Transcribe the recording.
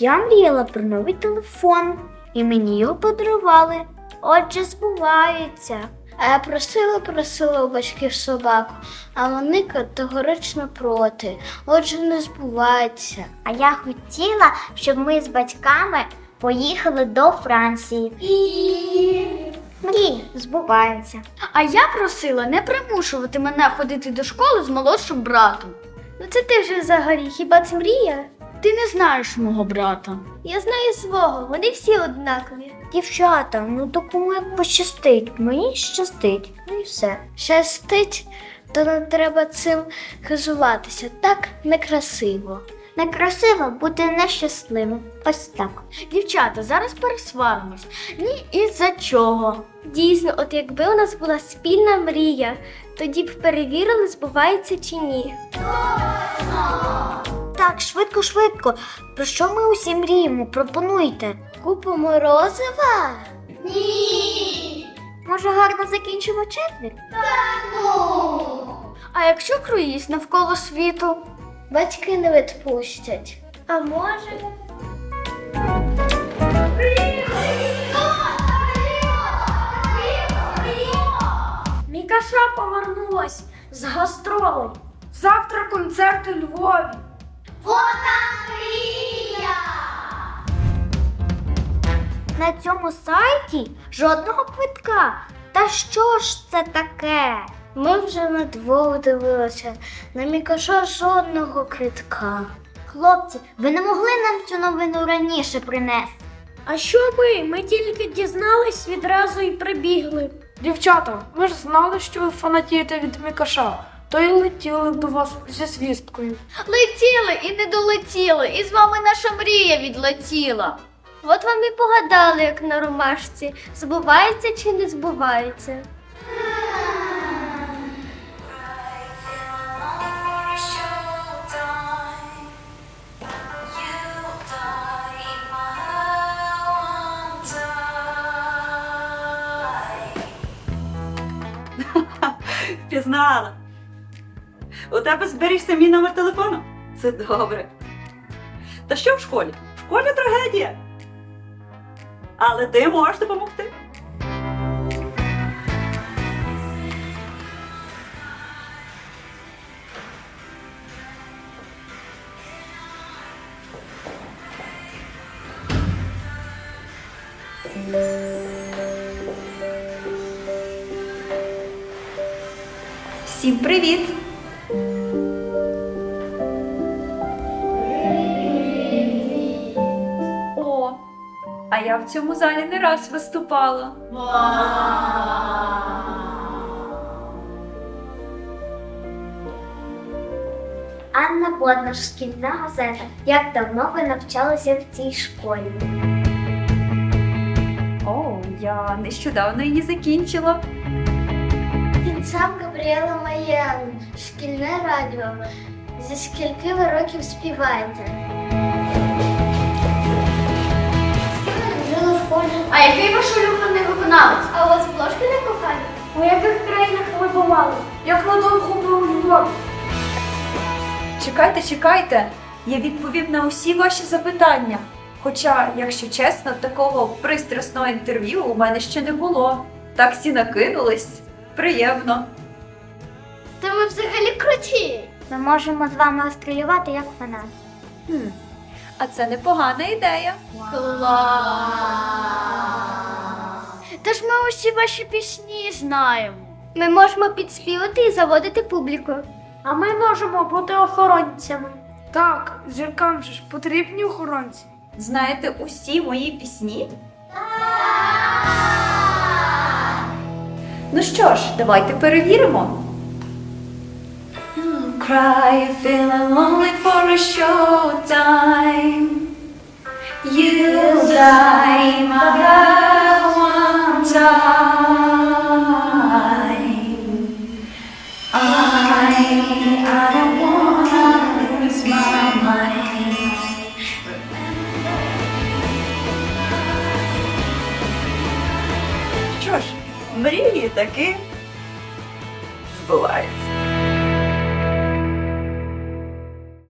я мріяла про новий телефон, і мені його подарували. Отже, збувається. А я просила, просила у батьків собаку, а вони категорично проти. Отже, не збувається. А я хотіла, щоб ми з батьками поїхали до Франції. І мрії збуваються. А я просила не примушувати мене ходити до школи з молодшим братом. Ну це ти вже взагалі, хіба це мрія? Ти не знаєш мого брата. Я знаю свого, вони всі однакові. Дівчата, ну то кому як пощастить, мені щастить. Ну і все. Щастить, то не треба цим хизуватися. Так некрасиво. Некрасиво бути нещасливим. Ось так. Дівчата, зараз пересваримось. Ні із-за чого. Дійсно, от якби у нас була спільна мрія, тоді б перевірили, збувається чи ні. Так, швидко, швидко. Про що ми усі мріємо? Пропонуйте. Купу морозива? Може, гарно закінчимо четверть? А якщо круїз навколо світу? Батьки не відпустять. А може. Мікаша повернулась з гастролей. Завтра концерт у Львові. На цьому сайті жодного квитка. Та що ж це таке? Ми вже на двох дивилися. На Мікаша жодного критка. Хлопці, ви не могли нам цю новину раніше принести? А що ми? Ми тільки дізнались відразу і прибігли. Дівчата, ми ж знали, що ви фанатієте від Мікаша, то й летіли до вас зі звісткою. Летіли і не долетіли, і з вами наша мрія відлетіла. От вам і погадали, як на ромашці. Збувається чи не збувається. Пізнала. У тебе зберігся мій номер телефону? Це добре. Та що в школі? В школі трагедія. Але ти можеш допомогти. Всім привіт! О, а я в цьому залі не раз виступала. Анна Боднар, шкільна газета. Як давно ви навчалися в цій школі? О, я нещодавно її закінчила. Сам Габріела Маєн, шкільне радіо. Зі скільки ви років співаєте? А який ваш улюблений виконавець? А у вас бложки не кохані? У яких країнах ви бували? Як надовго ви у Львові? Чекайте, чекайте. Я відповім на усі ваші запитання. Хоча, якщо чесно, такого пристрасного інтерв'ю у мене ще не було. Так всі накинулись. Приємно. Та ви взагалі круті. Ми можемо з вами гастролювати як фанат. Хм. А це непогана ідея. Тож ми усі ваші пісні знаємо. Ми можемо підспівати і заводити публіку. А ми можемо бути охоронцями. Так, зіркам же ж потрібні охоронці. Знаєте усі мої пісні? Ну що ж, давайте перевіримо. Cry, feeling lonely for a short time. You die, my love, one time. Мрії таки збуваються.